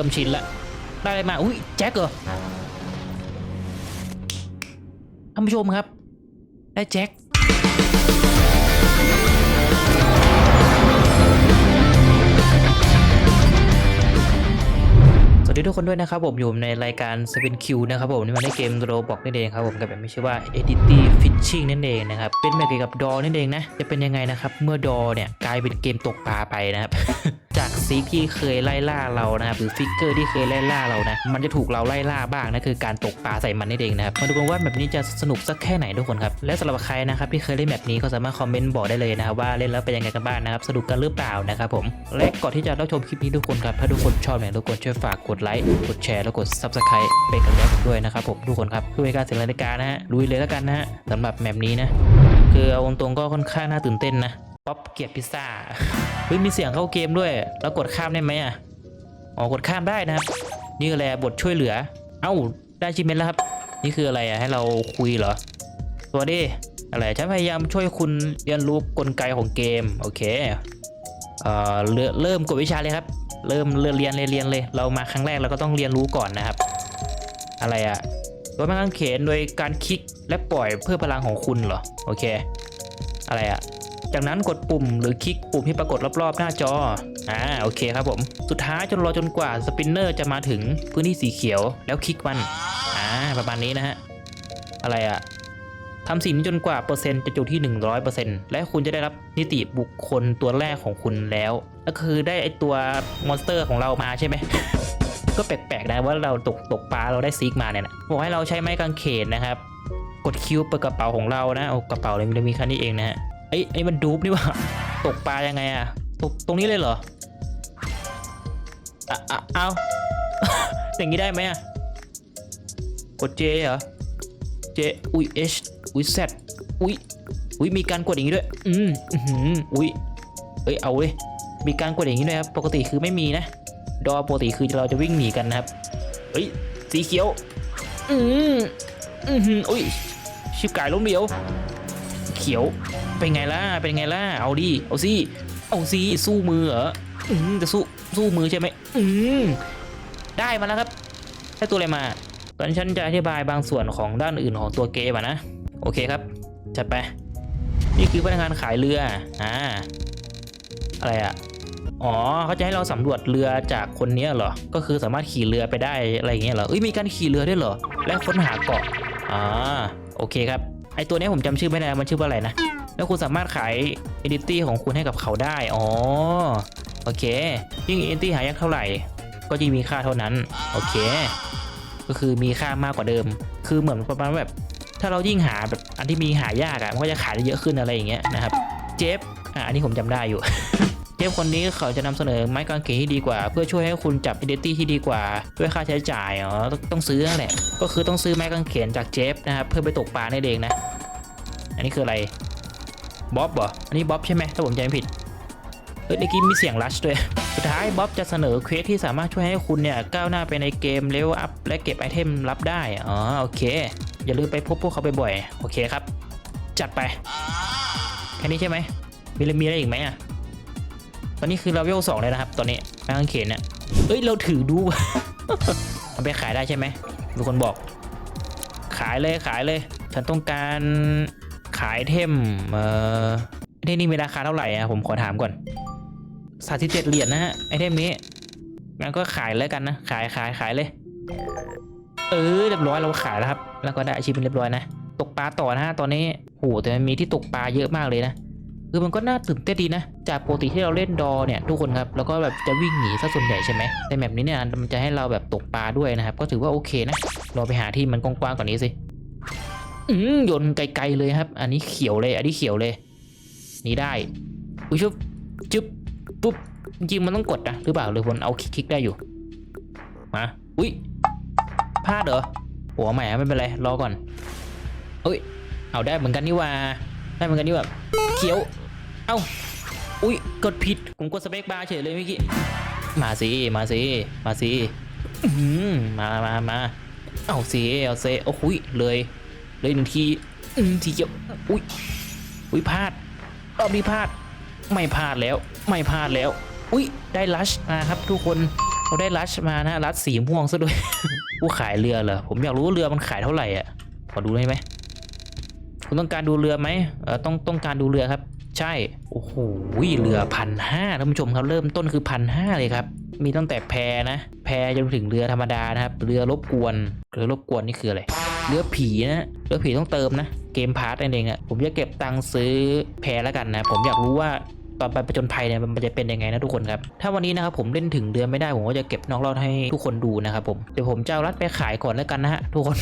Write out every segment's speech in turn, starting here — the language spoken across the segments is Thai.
ริ่มชินละได้อะไรมาอุ้ยแจ็คเหรอท่านผู้ชมครับ ได้แจ็ค ดีทุกคนด้วยนะครับผมอยู่ในรายการ Spin Q นะครับผมนี่มาในเกมโรบอกนั่นเองครับผมกับแบบไม่ชื่อว่า Edity Fishing นั่นเองนะครับเป็นแบบเกี่ยวกับดอนั่นเองนะจะเป็นยังไงนะครับเมื่อดอเนี่ยกลายเป็นเกมตกปลาไปนะครับจากซีกที่เคยไล่ล่าเรานะครับหรือฟิกเกอร์ที่เคยไล่ล่าเรานะมันจะถูกเราไล่ล่าบ้างนะคือการตกปลาใส่มันนั่นเองนะครับมาดูกันว่าแบบนี้จะสนุกสักแค่ไหนทุกคนครับและสำหรับใครนะครับที่เคยเล่นแบบนี้ก็สามารถคอมเมนต์บอกได้เลยนะครับว่าเล่นแล้วเป็นยังไงกันบ้างนะครับสนุกกันหรือเปล่านะครับผมและก่อนที่จะรับชมคลิปนี้ทุกคนครับถ้าทุกคนชอบเนี่ยทุกคนช่วยฝากกดไลค์ กดแชร์ แล้วกด subscribe เป็นกำลังใจผมด้วยนะครับผมทุกคนครับเพื่อเป็นการเสียเวลาในการนะฮะลุยเลยแล้วกันนะฮะสำหรับแมปนี้นะ คือเอาตรงๆก็ค่อนข้างน่าตื่นเต้นนะป๊อปเกียรพิซซ่าเฮ้ยมีเสียงเข้าเกมด้วย แล้วกดข้ามได้ไหมอะอ๋อกดข้ามได้นะครับ นี่คืออะไรบทช่วยเหลือ เอ้าได้ชิมเมนแล้วครับ นี่คืออะไรอะให้เราคุยเหรอสวัสดีอะไรฉันพยายามช่วยคุณเรียนรู้กลไกของเกม โอเคเอ่อเริ่มกดวิชาเลยครับ เริ่มเรียนเรียนเลยเรียนเลย เรามาครั้งแรกเราก็ต้องเรียนรู้ก่อนนะครับ อะไรอะตัวแม่กางเขนโดยการคลิกและปล่อยเพื่อพลังของคุณเหรอ โอเค อะไรอะจากนั้นกดปุ่มหรือคลิกปุ่มที่ปรากฏรอบๆหน้าจอ อ่า โอเคครับผม สุดท้ายจนรอจนกว่าสปินเนอร์จะมาถึงพื้นที่สีเขียวแล้วคลิกมัน อ่า ประมาณนี้นะฮะ อะไรอะ ทำสิ่งนี้จนกว่าเปอร์เซ็นต์จะอยู่ที่ 100%และคุณจะได้รับนิติบุคคลตัวแรกของคุณแล้ว ก็คือได้ไอตัวมอนสเตอร์ของเรามาใช่ไหมก็แปลกๆนะว่าเราตกตกปลาเราได้ซีกมาเนี่ยนะบอกให้เราใช้ไม้กางเขนนะครับ กดคิวเปิดกระเป๋าของเรานะเอากระเป๋าเลยมันมีแค่นี้เองนะฮะเอ้ไอ้มันดูปนี่ว่าตกปลายังไงอะตกตรงนี้เลยเหรออะอะเอาอย่างนี้ได้ไหมอะกด J เหรอ J อุ้ย H อุ้ ย Z อุ้ยอุ้ยมีการกดอย่างนี้ด้วย อืมอือหืออุ้ยเอ้ยเอาเว้ยมีการกดอย่างนี้ด้วยครับ ปกติคือไม่มีนะ ดอปกติคือเราจะวิ่งหนีกันนะครับเฮ้ยสีเขียว อืมอือหืออุ้ยชิบกายล้มเหลียว เขียว เป็นไงล่ะ เป็นไงล่ะ เอาดิ เอาสิ เอาสิสู้มือเหรออืมจะสู้สู้มือใช่ไหมอืมได้มาแล้วครับ ได้ตัวอะไรมาตอนนฉันจะอธิบายบางส่วนของด้านอื่นของตัวเกมอะนะ โอเคครับ จัดไป นี่คือพนักงานขายเรือ อ่า อะไรอะอ๋อ เขาจะให้เราสำรวจเรือจากคนนี้เหรอ ก็คือสามารถขี่เรือไปได้อะไรอย่างเงี้ยเหรอเอ้ย มีการขี่เรือด้วยเหรอ และค้นหาเกาะ อ่า โอเคครับ ไอตัวนี้ผมจำชื่อไม่ได้ มันชื่อว่าอะไรนะ แล้วคุณสามารถขาย Entity ของคุณให้กับเขาได้ อ๋อ โอเค ยิ่ง Entity หายากเท่าไหร่ ก็ยิ่งมีค่าเท่านั้น โอเค ก็คือมีค่ามากกว่าเดิม คือเหมือนประมาณแบบ ถ้าเรายิ่งหาแบบอันที่มีหายากอะมันก็จะขายได้เยอะขึ้นอะไรอย่างเงี้ยนะครับ เจฟอะอันนี้ผมจำได้อยู่ เจฟคนนี้เขาจะนำเสนอไม้กางเขนที่ดีกว่า เพื่อช่วยให้คุณจับ Identity ที่ดีกว่าด้วยค่าใช้จ่ายอ๋อต้องต้องซื้อนั่นแหละก็คือต้องซื้อไม้กางเขนจากเจฟนะครับเพื่อไปตกปลาในเองนะ อันนี้คืออะไรบ๊อบเหรออันนี้บ๊อบใช่ไหมถ้าผมจำไม่ผิดเฮ้ยเมื่อกี้มีเสียงลัชด้วยสุดท้ายบ๊อบจะเสนอเควสที่สามารถช่วยให้คุณเนี่ยก้าวหน้าไปในเกมเลเวลอัพและเก็บไอเทมลับได้อ๋อโอเค อย่าลืมไปพบพวกเขาบ่อยๆโอเคครับ จัดไป แค่นี้ใช่ไหมมีอะไรมีอะไรอีกไหมอะตอนนี้คือเราเวลสองเลยนะครับ ตอนนี้แม่งเขนเนี่ยเอ้ยเราถือดูมันไปขายได้ใช่ไหมมีคนบอก ขายเลยขายเลย ฉันต้องการขายเทมเอ่อไอเทมนี้มีราคาเท่าไหร่อะผมขอถามก่อนสาสิบเจ็ดเหรียญนะฮะไอเทมนี้งั้นก็ขายแล้วกันนะ ขายขายขายเลย เออเรียบร้อยเราขายแล้วครับ แล้วก็ได้อาชีพเป็นเรียบร้อยนะ ตกปลาต่อนะฮะตอนนี้โหแต่มันมีที่ตกปลาเยอะมากเลยนะคือมันก็น่าตื่นเต้นดีนะ จากปกติที่เราเล่นดอเนี่ยทุกคนครับแล้วก็แบบจะวิ่งหนีซะส่วนใหญ่ใช่ไหมในแบบนี้เนี่ยมันจะให้เราแบบตกปลาด้วยนะครับ ก็ถือว่าโอเคนะเราไปหาที่มันกว้างๆกว่านนี้สิอืมโยนไกลๆเลยครับ อันนี้เขียวเลย อันนี้เขียวเลยนี่ได้อุ้ยชุบจุ๊บปุ๊บจริงๆมันต้องกดนะหรือเปล่าหรือมันเอาคลิกๆได้อยู่มาอุ้ย พลาดเหรอหัวใหม่ไม่เป็นไรรอก่อนเอ้ยเอาได้เหมือนกันนี่ว่าได้เหมือนกันนี่หว่าเขียว เอ้าอุ้ยกดผิดผมกดสเปคบาร์เฉยเลยเมื่อกี้มาสิมาสิมาสิมามามาเอาสิเอาสิโอ้โหยเลยเลยหนึ่งทีทีเดียวอุ้ยอุ้ยพลาดรอบนี้พลาด ไม่พลาดแล้ว ไม่พลาดแล้ว อุ้ยได้ลัชมาครับทุกคนเราได้รัชมานะรัชสีม่วงซะด้วย ผู้ขายเรือเหรอผมอยากรู้ว่าเรือมันขายเท่าไหร่อะขอดูได้ไหมคุณต้องการดูเรือไหมเออต้องต้องการดูเรือครับ ใช่โอ้โหเรือพันห้าท่านผู้ชมครับเริ่มต้นคือพันห้าเลยครับ มีตั้งแต่แพนะ แพจนถึงเรือธรรมดานะครับ เรือรบกวนเรือรบกวนนี่คืออะไรเรือผีนะเรือผีต้องเติมนะ เกมพาร์ตนั่นเองอะผมจะเก็บตังค์ซื้อแพแล้วกันนะ ผมอยากรู้ว่า ตอนไปประจนภัยเนี่ยมันจะเป็นยังไงนะทุกคนครับ ถ้าวันนี้นะครับผมเล่นถึงเดือนไม่ได้ผมก็จะเก็บนอกรอบให้ทุกคนดูนะครับผม เดี๋ยวผมจะเอารัดไปขายก่อนแล้วกันนะฮะทุกคน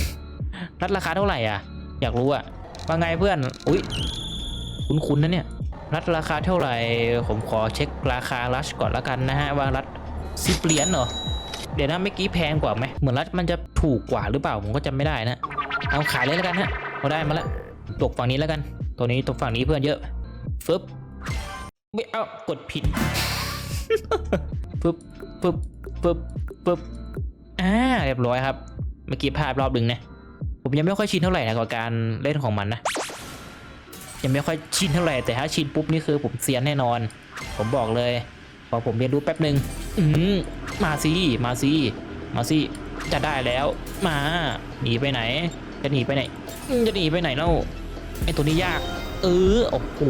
รัดราคาเท่าไหร่อะ อยากรู้อะ ว่าไงเพื่อน อุ้ยคุ้นๆนะเนี่ย รัดราคาเท่าไหร่ ผมขอเช็คราคารัชก่อนแล้วกันนะฮะว่ารัดสิบเหรียญเหรอ เดี๋ยวนะเมื่อกี้แพงกว่าไหมเหมือนรัดมันจะถูกกว่าหรือเปล่าผมก็จำไม่ได้นะ เอาขายเลยแล้วกันฮะเราได้มาล้วตกฝั่งนี้แล้วกัน ตัวนี้ตกฝั่งนี้เพื่อนเยอะฟึบ ไม่เอากดผิดฟึบฟึบฟึบฟึบอ่าเรียบร้อยครับ เมื่อกี้พลาดรอบดึงนะผมยังไม่ค่อยชินเท่าไหร่นะกับการเล่นของมันนะ ยังไม่ค่อยชินเท่าไหร่แต่ถ้าชินปุ๊บนี่คือผมเซียนแน่นอน ผมบอกเลยพอผมเรียนรู้แป๊บหนึ่งอืมมาสิมาสิมาสิจะได้แล้ว มาหนีไปไหน จะหนีไปไหนจะหนีไปไหนเล่าไอตัวนี้ยาก เออโอ้โห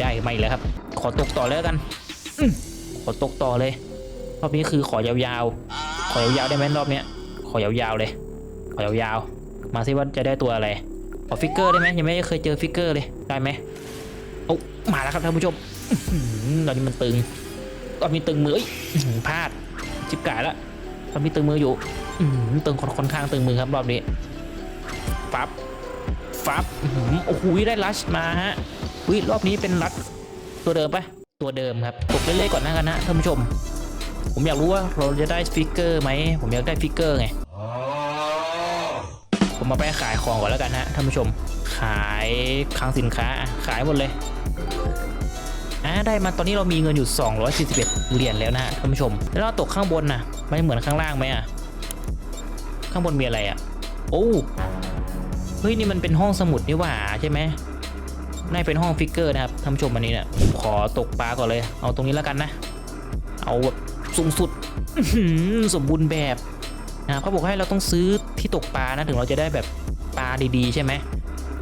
ได้ไม่แล้วครับ ขอตกต่อแล้วกันอขอตกต่อเลย รอบนี้คือขอยาวๆ ขอยาวๆได้ไหมรอบเนี้ย ขอยาวๆเลย ขอยาวๆ มาสิว่าจะได้ตัวอะไร ขอฟิกเกอร์ได้ไหมยังไม่เคยเจอฟิกเกอร์เลย ได้ไหมโอ้มาแล้วครับท่านผู้ชมตอนนี้มันตึงตอนนี้ตึงมือพลาดจิบกายแล้วตอนนี้ตึงมืออยู่อืตึงค่อนข้างตึงมือครับรอบนี้ฟับ ฟับโอ้โหได้ลัชมาฮะวิรอบนี้เป็นลัชตัวเดิมปะตัวเดิมครับตกเล่นๆก่อนนะกันนะท่านผู้ชม ผมอยากรู้ว่าเราจะได้ฟิกเกอร์ไหมผมอยากได้ฟิกเกอร์ไงผมมาไปขายของก่อนแล้วกันฮะท่านผู้ชม ขายคลังสินค้าขายหมดเลยอ่าได้มาตอนนี้เรามีเงินอยู่ 241 เหรียญแล้วนะฮะท่านผู้ชม แล้วเราตกข้างบนนะไม่เหมือนข้างล่างไหมอะข้างบนมีอะไรอะโอ้ ฮ้ยนี่มันเป็นห้องสมุดนี่หว่าใช่ไหมน่าเป็นห้องฟิกเกอร์นะครับท่านผู้ชมวันนี้เนี่ยขอตกปลาก่อนเลย เอาตรงนี้แล้วกันนะ เอาแบบสูงสุดสมบูรณ์แบบนะครับเขาบอกให้เราต้องซื้อที่ตกปลานะถึงเราจะได้แบบปลาดีๆ ใช่ไหม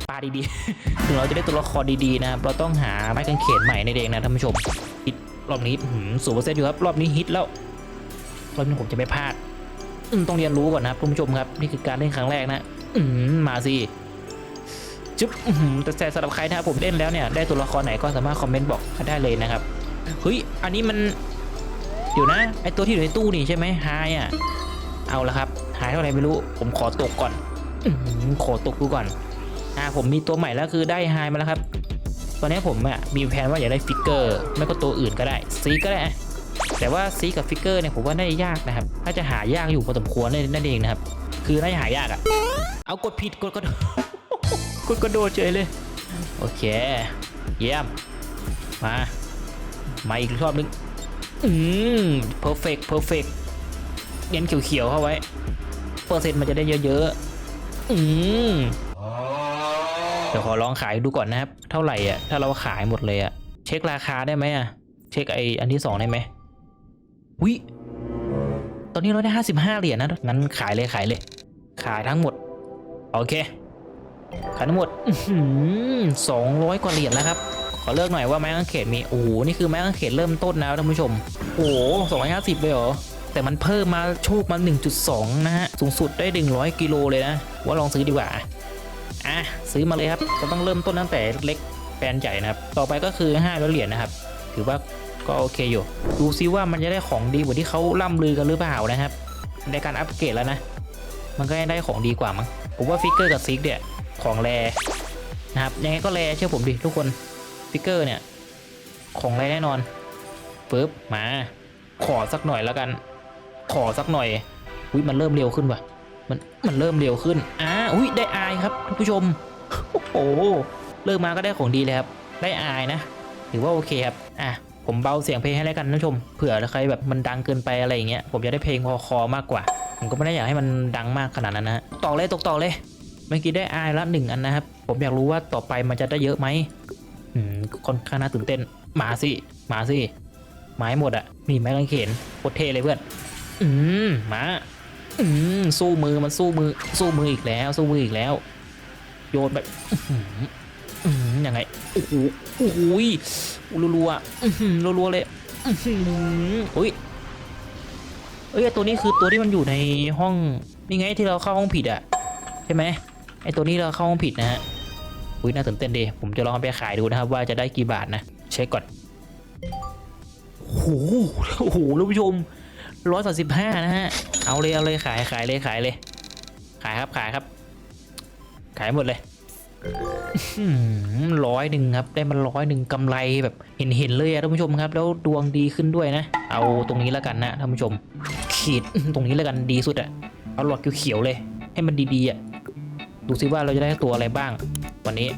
ปลาดีๆ ถึงเราจะได้ตัวละครดีๆนะครับเราต้องหาไม้กางเขนใหม่ในเด็กนะท่านผู้ชมฮิตรอบนี้สูงเปอร์เซ็นต์อยู่ครับรอบนี้ฮิตแล้วรอบนี้ผมจะไม่พลาดต้องเรียนรู้ก่อนนะครับท่านผู้ชมครับนี่คือการเล่นครั้งแรกนะ อืมมาสิจุ๊บแต่แต่สำหรับใครนะครับผมเล่นแล้วเนี่ยได้ตัวละครไหนก็สามารถคอมเมนต์บอกกันได้เลยนะครับเฮ้ยอันนี้มันเดี๋ยวนะไอตัวที่อยู่ในตู้นี่ใช่ไหมไฮอะเอาละครับ หายเท่าไหร่ไม่รู้ ผมขอตกก่อนอขอตกดูก่อนอ่าผมมีตัวใหม่แล้วคือได้ไฮมาแล้วครับ ตอนนี้ผมอะมีแผนว่าอยากได้ฟิกเกอร์ไม่ก็ตัวอื่นก็ได้ซีก็ได้แต่ว่าซีกับฟิกเกอร์เนี่ยผมว่าได้ยากนะครับถ้าจะหายากอยู่พอสมควรเลยนั่นเองนะครับ คือน่หายากอะเอากดผิดกดกดกดกระโดดเฉยเลย โอเค เยี่ยม มา มาอีกรอบนึง อืม perfect perfect เน้นเขียวๆเข้าไว้ เปอร์เซ็นต์มันจะได้เยอะๆ อืมเดี๋ยวขอลองขายดูก่อนนะครับ เท่าไหร่อะ ถ้าเราขายหมดเลยอะ เช็คราคาได้ไหมอะ เช็คไออันที่สองได้ไหมวิตอนนี้เราได้ห้าสิบห้าเหรียญนะ งั้นขายเลยขายเลย ขายทั้งหมด โอเค ขายทั้งหมดสองร้อยกว่าเหรียญแล้วครับ ขอเลือกหน่อยว่าไม้กางเขนมี โอ้โห นี่คือไม้กางเขนเริ่มต้นนะท่านผู้ชม โอ้โหสองร้อยห้าสิบเลยเหรอ แต่มันเพิ่มมาโชคมา 1.2 นะฮะ สูงสุดได้ 100 กิโลเลยนะ ว่าลองซื้อดีกว่า อะ ซื้อมาเลยครับก็ต้องเริ่มต้นตั้งแต่เล็กแฟนใหญ่นะครับ ต่อไปก็คือ5ร้อยเหรียญนะครับ ถือว่าก็โอเคอยู่ ดูซิว่ามันจะได้ของดีกว่าที่เขาล่ำลือกันหรือเปล่านะครับ ในการอัปเกรดแล้วนะ มันก็ได้ของดีกว่ามั้งผมว่าฟิกเกอร์กับซิกเนี่ยของแรนะครับยังไงก็แรเชื่อผมดิทุกคนฟิกเกอร์เนี่ยของแรแน่นอนปึ๊บมาขอสักหน่อยแล้วกัน ขอสักหน่อยอุ้ยมันเริ่มเร็วขึ้นว่ะมันมันเริ่มเร็วขึ้นอ่าอุ้ยได้อายครับท่านผู้ชมโอ้โหเริ่มมาก็ได้ของดีเลยครับได้อายนะถือว่าโอเคครับอะผมเบาเสียงเพลงให้แล้วกันท่านผู้ชมเผื่อใครแบบมันดังเกินไปอะไรอย่างเงี้ยผมจะได้เพลงพอคอมากกว่า ผมก็ไม่ได้อยากให้มันดังมากขนาดนั้นนะต่อเลยตกต่อเลย เมื่อกี้ได้อายละหนึ่งอันนะครับ ผมอยากรู้ว่าต่อไปมันจะได้เยอะไหมอืมค่อนข้างน่าตื่นเต้นมาสิมาสิไม้หมดอะมีไม้กางเขนโคตรเท่เลยเพื่อน อืมมาอืมสู้มือมันสู้มือ สู้มืออีกแล้ว สู้มืออีกแล้ว โยนแบบอืมยังไงโอ้โหโอ้โหยรัวๆอื้หือรัวๆเลยอื้อหืออุ้ย เอ้ยไอ้ตัวนี้คือตัวที่มันอยู่ในห้องนี่ไงที่เราเข้าห้องผิดอะใช่ไหมไอตัวนี้เราเข้าห้องผิดนะฮะอุ้ยน่าตื่นเต้นดีผมจะลองไปขายดูนะครับ ว่าจะได้กี่บาทนะเช็คก่อนโอ้โหโอ้โหท่านผู้ชมร้อยสาสิบห้านะฮะเอาเลยเอาเลยขายขายเลยขายเลย ขายครับขายครับ ขายหมดเลย ร้อยหนึ่งครับ ได้มาร้อยหนึ่งกำไรแบบเห็นเห็นเลยอะท่านผู้ชมครับ แล้วดวงดีขึ้นด้วยนะ เอาตรงนี้แล้วกันนะท่านผู้ชม ขีดตรงนี้แล้วกันดีสุดอะเอาหลอดเขียวๆเลย ให้มันดีๆอะดูซิว่าเราจะได้ตัวอะไรบ้าง วันนี้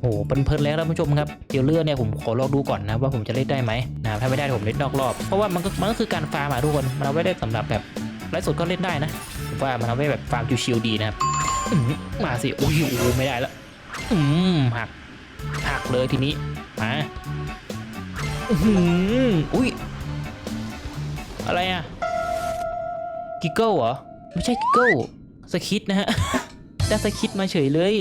โอ้โหเพลินๆแล้วท่านผู้ชมครับเดี๋ยวเลือกเนี่ยผมขอลองดูก่อนนะว่าผมจะเล่นได้ไหมนะถ้าไม่ได้ผมเล่นนอกรอบ เพราะว่ามันก็มันก็คือการฟาร์มอะทุกคนมันเอาไว้ได้สำหรับแบบไลฟ์สดก็เล่นได้นะผมว่ามันเอาไว้แบบฟาร์มชิวๆดีนะครับ มาสิโอ้ยโอ้ไม่ได้แล้วอืมหัก หักเลยทีนี้ มาอื้อหืออุ้ย อะไรอะกิกเกิลเหรอ ไม่ใช่กิกเกิลสคิดนะฮะ ได้สคิดมาเฉยเลย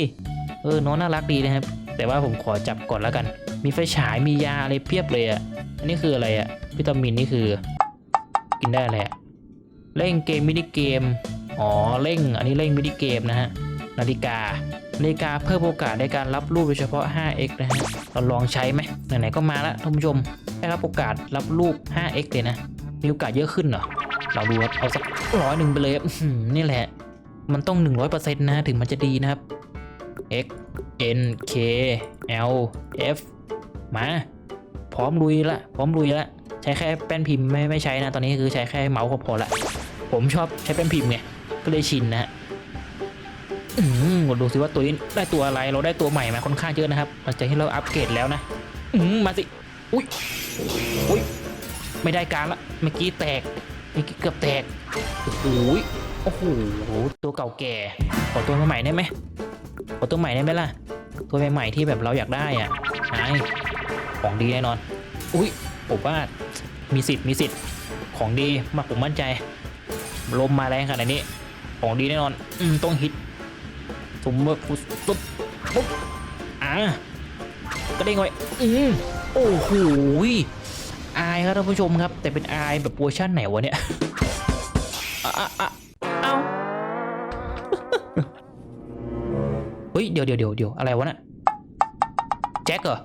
เออ น้องน่ารักดีนะครับ แต่ว่าผมขอจับก่อนแล้วกัน มีไฟฉาย มียาอะไรเพียบเลยอะ อันนี้คืออะไรอะ วิตามินนี่คือ กินได้แหละไรเร่งเกมมินิเกม อ๋อเร่ง อันนี้เร่งมินิเกมนะฮะ นาฬิกา นาฬิกาเพิ่มโอกาสในการรับรูปโดยเฉพาะ 5x นะฮะ เราลองใช้ไหมไหนๆก็มาแล้วท่านผู้ชม ได้รับโอกาสรับรูป 5x เลยนะ มีโอกาสเยอะขึ้นเหรอ เราดูครับเอาสักร้อยหนึ่งไปเลยนี่แหละ มันต้อง 100%นะถึงมันจะดีนะครับ x n k l f มา พร้อมลุยละ พร้อมลุยละ ใช้แค่แป้นพิมพ์ไม่ไม่ใช้นะ ตอนนี้คือใช้แค่เมาส์ก็พอละ ผมชอบใช้แป้นพิมพ์ไง ก็เลยชินนะฮะอืมดูสิว่าตัวนี้ได้ตัวอะไรเราได้ตัวใหม่มาค่อนข้างเยอะนะครับมันจะให้เราอัปเกรดแล้วนะอืมมาสิอุ้ยอุ้ยไม่ได้การละเมื่อกี้แตกเมื่อกี้เกือบแตกโอ้โหยโอ้โหตัวเก่าแก่ขอตัวใหม่ได้ไหมขอตัวใหม่ได้ไหมล่ะตัวใหม่ๆที่แบบเราอยากได้อะไอของดีแน่นอน อุ้ยผมว่ามีสิทธิ์มีสิทธิ์ของดีมาผมมั่นใจลมมาแรงขนาดนี้ ของดีแน่นอน อืมต้องฮิตสมมติปุ๊บปุ๊บปุ๊บอะก็ได้งไว้อืมโอ้โหยอายครับท่านผู้ชมครับ แต่เป็นอายแบบเวอร์ชั่นไหนวะเนี่ยอะอะอะเอ้าเฮ้ยเดี๋ยวเดี๋ยวเดี๋ยวเดี๋ยวอะไรวะน่ะแจ็คเหรอ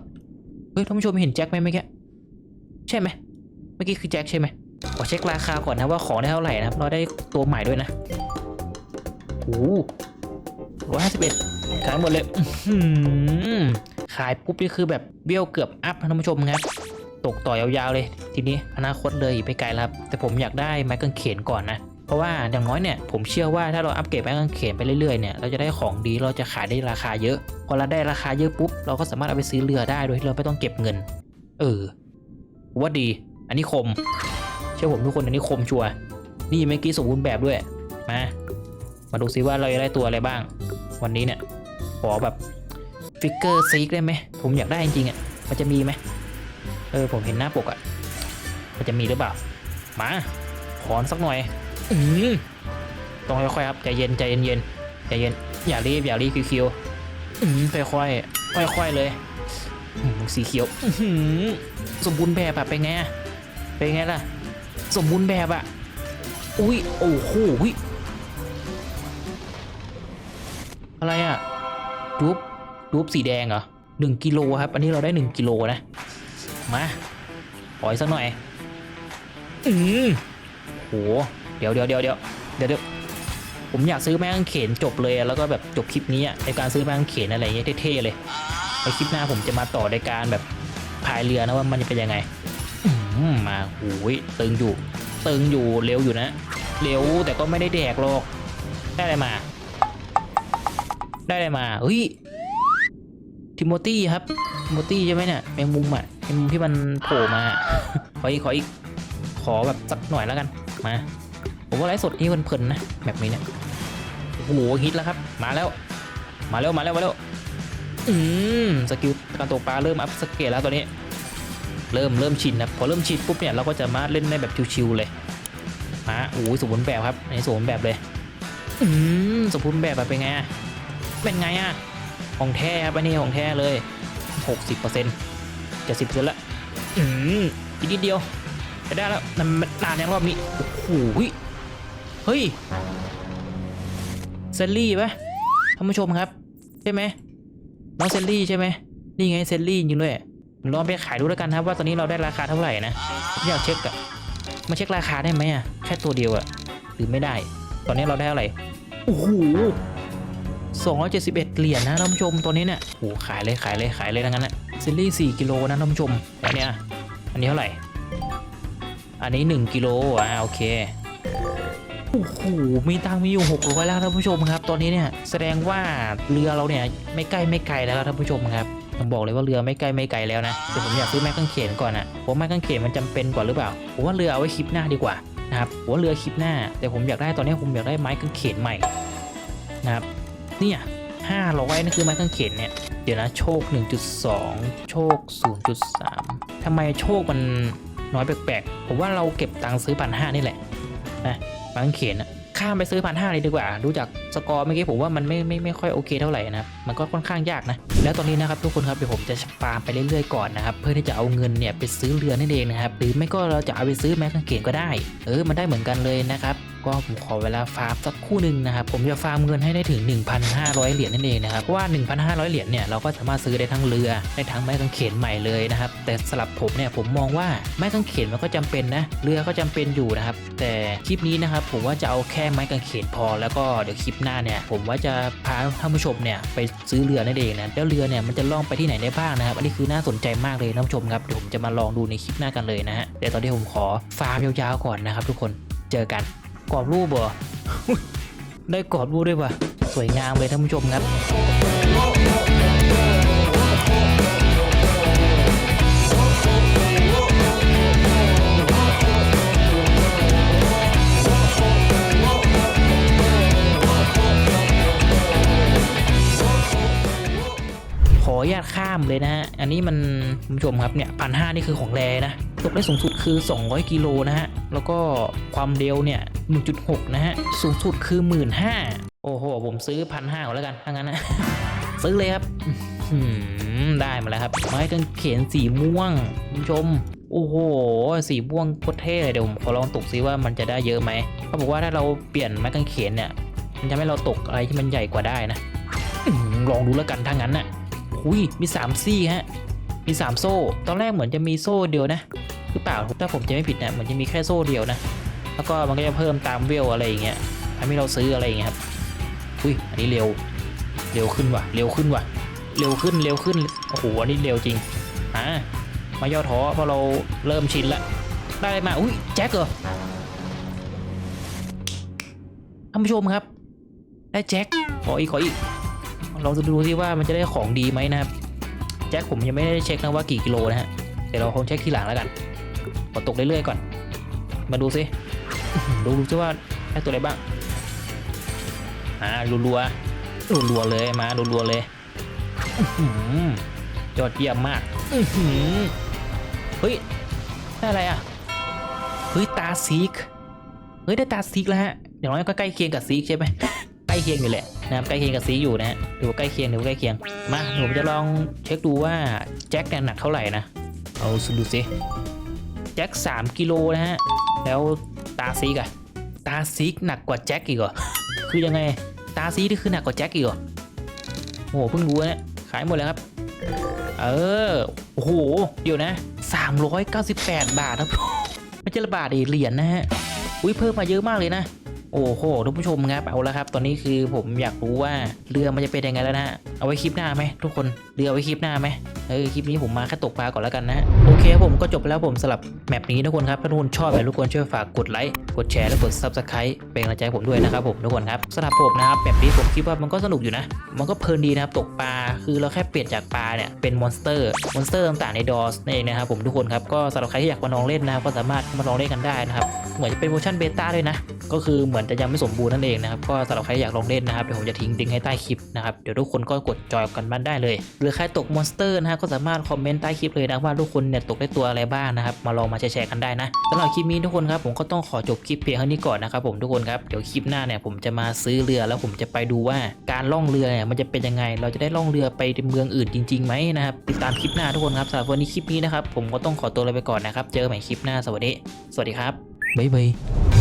เฮ้ยท่านผู้ชมเห็นแจ็คไหมเมื่อกี้ใช่ไหมเมื่อกี้คือแจ็คใช่ไหมขอเช็คราคาก่อนนะว่าของได้เท่าไหร่นะครับ เราได้ตัวใหม่ด้วยนะ โอ้ร้อยห้าสิบเอ็ดขายหมดเลยขายปุ๊บนี่คือแบบเบี้ยวเกือบอัพนะท่านผู้ชมครับตกต่อยาวๆเลย ทีนี้อนาคตเลยไปไกลแล้วครับ แต่ผมอยากได้ไม้กางเขนก่อนนะ เพราะว่าอย่างน้อยเนี่ยผมเชื่อว่าถ้าเราอัปเกรดไม้กางเขนไปเรื่อยๆเนี่ยเราจะได้ของดีเราจะขายได้ราคาเยอะ พอเราได้ราคาเยอะปุ๊บเราก็สามารถเอาไปซื้อเรือได้โดยที่เราไม่ต้องเก็บเงิน เออว่าดี อันนี้คม เชื่อผมทุกคนอันนี้คมชัวร์นี่เมื่อกี้สมบูรณ์แบบด้วยมา มาดูซิว่าเราจะได้ตัวอะไรบ้าง วันนี้เนี่ย ขอแบบฟิกเกอร์ซีกได้ไหม ผมอยากได้จริงๆอะ มันจะมีไหม เออ ผมเห็นหน้าปกอะ มันจะมีหรือเปล่า มา ขอนสักหน่อย อืมต้องค่อยๆครับ ใจเย็นใจเย็นๆใจเย็น อย่ารีบอย่ารีบคิวๆอืมค่อยๆค่อยๆเลยสีเขียวสมบูรณ์แบบอะเป็นไงอะเป็นไงล่ะ สมบูรณ์แบบอะอุ้ยโอ้โห อะไรอะรูปรูปสีแดงเหรอหนึ่งกิโลครับ อันนี้เราได้หนึ่งกิโลนะ มาขออีกสักหน่อย อืมโห เดี๋ยวเดี๋ยวเดี๋ยวเดี๋ยวเดี๋ยวเดี๋ยวผมอยากซื้อแม่งเขนจบเลย แล้วก็แบบจบคลิปนี้อะในการซื้อแม่งเขนอะไรเงี้ยเท่ๆเลยในคลิปหน้าผมจะมาต่อในการแบบพายเรือนะว่ามันจะเป็นยังไงมมาหูยตึงอยู่ ตึงอยู่เร็วอยู่นะ เร็วแต่ก็ไม่ได้แดกหรอก ได้อะไรมา ได้อะไรมาเฮ้ยทิโมตี้ครับทิโมตี้ใช่ไหมเนี่ยแมงมุมอะแมงมุมที่มันโผล่มา ขออีกขออีกขอแบบสักหน่อยแล้วกันมาผมว่าไลฟ์สดนี่เพลินๆนะแบบนี้เนี่ยโอ้โหฮิตแล้วครับ มาแล้ว มาแล้วมาแล้วมาแล้วอืมสกิลการตกปลาเริ่มอัพสเกลแล้วตัวนี้ เริ่มเริ่มชินนะพอเริ่มชินปุ๊บเนี่ยเราก็จะมาเล่นได้แบบชิวๆเลยมาโอ้ยสมบูรณ์แบบครับอันสมบูรณ์แบบเลยอืมสมบูรณ์แบบแบบเป็นไงอะ เป็นไงอะของแท้ครับอันนี้ของแท้เลยหกสิบเปอร์เซ็นต์เจ็ดสิบเปอร์เซ็นต์ละอืมอีกนิดเดียวจะได้แล้วมันมันนานยังรอบนี้ โอ้โหเฮ้ยเซลลี่ปะท่านผู้ชมครับ ใช่ไหมน้องเซลลี่ใช่ไหมนี่ไงเซลลี่จริงด้วยลองไปขายดูแล้วกันครับว่าตอนนี้เราได้ราคาเท่าไหร่นะผมอยากเช็คอะมาเช็คราคาได้ไหมอะแค่ตัวเดียวอะหรือไม่ได้ ตอนนี้เราได้เท่าไหร่โอ้โห 271 เหรียญนะท่านผู้ชมตัวนี้เนี่ยโอ้ขายเลยขายเลยขายเลยทั้งนั้นนะเซลลี่4กิโลนะท่านผู้ชมอันเนี้ยอันนี้เท่าไหร่ อันนี้ 1กิโลอ่าโอเคโอ้โหมีตังมีอยู่600แล้วท่านผู้ชมครับ ตอนนี้เนี่ยแสดงว่าเรือเราเนี่ยไม่ใกล้ไม่ไกลแล้วท่านผู้ชมครับผมบอกเลยว่าเรือไม่ใกล้ไม่ไกลแล้วนะแต่ผมอยากซื้อไม้กางเขนก่อนอะผมไม้กางเขนมันจำเป็นกว่าหรือเปล่าผมว่าเรือเอาไว้คลิปหน้าดีกว่านะครับผมว่าเรือคลิปหน้า แต่ผมอยากได้ตอนนี้ผมอยากได้ไม้กางเขนใหม่นะครับ เนี่ยห้าร้อยนั่นคือไม้กางเขนเนี่ย เดี๋ยวนะโชค 1.2 โชค 0.3ทำไมโชคมันน้อยแปลกๆ ผมว่าเราเก็บตังค์ซื้อพันห้านี่แหละนะไม้กางเขนอะข้ามไปซื้อพันห้าเลยดีกว่า ดูจากสกอร์เมื่อกี้ผมว่ามันไม่ไม่ไม่ค่อยโอเคเท่าไหร่นะ มันก็ค่อนข้างยากนะ แล้วตอนนี้นะครับทุกคนครับเดี๋ยวผมจะฟาร์มไปเรื่อยๆก่อนนะครับ เพื่อที่จะเอาเงินเนี่ยไปซื้อเรือนั่นเองนะครับ หรือไม่ก็เราจะเอาไปซื้อแมกกางเขนก็ได้ เออ มันได้เหมือนกันเลยนะครับ ก็ผมขอเวลาฟาร์มสักคู่หนึ่งนะครับผมจะฟาร์มเงินให้ได้ถึง 1,500 เหรียญนั่นเองนะครับเพราะว่า 1,500 เหรียญเนี่ยเราก็สามารถซื้อได้ทั้งเรือได้ทั้งไม้กางเขนใหม่เลยนะครับแต่สำหรับผมเนี่ยผมมองว่าไม้กางเขนมันก็จำเป็นนะเรือก็จำเป็นอยู่นะครับแต่คลิปนี้นะครับผมว่าจะเอาแค่ไม้กางเขนพอ แล้วก็เดี๋ยวคลิปหน้าเนี่ยผมว่าจะพาท่านผู้ชมเนี่ยไปซื้อเรือนั่นเองนะแล้วเรือเนี่ยมันจะล่องไปที่ไหนได้บ้างนะครับอันนี้คือน่าสนใจมากเลยท่านผู้ชมครับเดี๋ยวผมจะมาลองดูในคลิปหน้ากันเลยนะฮะเดี๋ยวตอนนี้ผมขอฟาร์มยาวๆก่อนนะครับทุกคนเจอกัน กรอบรูปเหรอ ได้กรอบรูปด้วยว่ะ สวยงามเลยท่านผู้ชมครับ อนุญาตข้ามเลยนะฮะ อันนี้มันคุณผู้ชมครับเนี่ยพันห้านี่คือของแรนะ ตกได้สูงสุดคือ 200 กิโลนะฮะ แล้วก็ความเร็วเนี่ย 1.6 นะฮะ สูงสุดคือ 15,000โอ้โห ผมซื้อพันห้าก่อนแล้วกันถ้างั้นนะ ซื้อเลยครับได้มาแล้วครับ ไม้กางเขนสีม่วงคุณผู้ชมโอ้โห สีม่วงโคตรเท่เลยเดี๋ยวผมขอลองตกซิว่ามันจะได้เยอะไหมเขาบอกว่าถ้าเราเปลี่ยนไม้กางเขนเนี่ย มันจะทำให้เราตกอะไรที่มันใหญ่กว่าได้นะลองดูแล้วกันถ้างั้นน่ะ อุ้ยมีสามซี่ฮะมีสามโซ่ ตอนแรกเหมือนจะมีโซ่เดียวนะหรือเปล่าถ้าผมจะไม่ผิดนี่ยเหมือนจะมีแค่โซ่เดียวนะ แล้วก็มันก็จะเพิ่มตามเวลอะไรอย่างเงี้ยทำให้เราซื้ออะไรอย่างเงี้ยครับอุ้ยอันนี้เร็วเร็วขึ้นว่ะเร็วขึ้นว่ะเร็วขึ้นเร็วขึ้นโอ้โหอันนี้เร็วจริงอ่ามาย่อท้อเพราะเราเริ่มชินละได้มาอุ้ยแจ็คเหรอท่านผู้ชมครับได้แจ็คขออีกขออีก ลองดูซิว่ามันจะได้ของดีไหมนะครับแจ็คผมยังไม่ได้เช็คนะว่ากี่กิโลนะฮะเดี๋ยวเราคงเช็คทีหลังแล้วกันกดตกเรื่อยๆก่อน มาดูซิดูดูซิว่าได้ตัวอะไรบ้างอ่ารัวๆรัวๆเลยมารัวๆเลยอื้อหือยอดเยี่ยมมากเฮ้ยได้อะไรอะเฮ้ยตาซีกเฮ้ยได้ตาซีกแล้วฮะอย่างน้อยก็ใกล้เคียงกับซีกใช่ไหมใกล้เคียงอยู่แหละ นะครับใกล้เคียงกับซีอยู่นะฮะถือว่าใกล้เคียงถือว่าใกล้เคียงมาผมจะลองเช็คดูว่าแจ็คเนี่ยหนักเท่าไหร่นะเอาดูสิแจ็ค3กิโลนะฮะแล้วตาซีกอะตาซีกหนักกว่าแจ็คอีกเหรอคือยังไงตาซีกนี่คือหนักกว่าแจ็คอีกเหรอโอ้โหเพิ่งรู้นะขายหมดแล้วครับ เออโอ้โหเดี๋ยวนะ 398 บาทครับไม่ใช่ละบาทดิเหรียญนะฮะอุ้ยเพิ่มมาเยอะมากเลยนะ โอ้โหทุกผู้ชมครับเอาละครับ ตอนนี้คือผมอยากรู้ว่าเรือมันจะเป็นยังไงแล้วนะเอาไว้คลิปหน้าไหมทุกคนเรือไว้คลิปหน้าไหม เออคลิปนี้ผมมาแค่ตกปลาก่อนแล้วกันนะฮะโอเคครับผมก็จบไปแล้วผมสำหรับแมปนี้ทุกคนครับถ้าทุกคนชอบแบบทุกคนช่วยฝากกดไลค์กดแชร์และกด subscribe เป็นกำลังใจผมด้วยนะครับผมทุกคนครับสำหรับผมนะครับแบบนี้ผมคิดว่ามันก็สนุกอยู่นะ มันก็เพลินดีนะครับตกปลาคือเราแค่เปลี่ยนจากปลาเนี่ยเป็นมอนสเตอร์มอนสเตอร์ต่างๆในดอสนั่นเองนะครับผมทุกคนครับก็สำหรับใครที่อยากมาลองเล่นนะครับก็สามารถมาลองเล่นกันได้นะครับเหมือนจะเป็นเวอร์ชันเบต้าด้วยนะก็คือเหมือนจะยังไม่สมบูรณ์นั่นเองนะครับก็สำหรับใครอยากลองเล่นนะครับเดี๋ยวผมจะทิ้งลิงก์ให้ใต้คลิปนะครับเดี๋ยวทุกคนก็กดจอยกันบ้านได้เลยหรือใครตกมอนสเตอร์นะฮะก็สามารถคอมเมนต์ใต้คลิปเลยนะว่าทุกคนเนี่ยตกได้ตัวอะไรบ้างนะครับมาลองมาแชร์กันได้นะสำหรับคลิปนี้ทุกคนครับผมก็ต้องขอจบคลิปเพียงเท่านี้ก่อนนะครับผมทุกคนครับเดี๋ยวคลิปหน้าเนี่ยผมจะมาซื้อเรือแล้วผมจะไปดูว่าการล่องเรือเนี่ยมันจะเป็นยังไง เราจะได้ล่องเรือไปเมืองอื่นจริงๆไหมนะครับติดตามคลิปหน้าทุกคนครับสำหรับวันนี้คลิปนี้นะครับผมก็ต้องขอตัวลาไปก่อนนะครับเจอกันใหม่คลิปหน้าสวัสดี สวัสดีครับบ๊ายบาย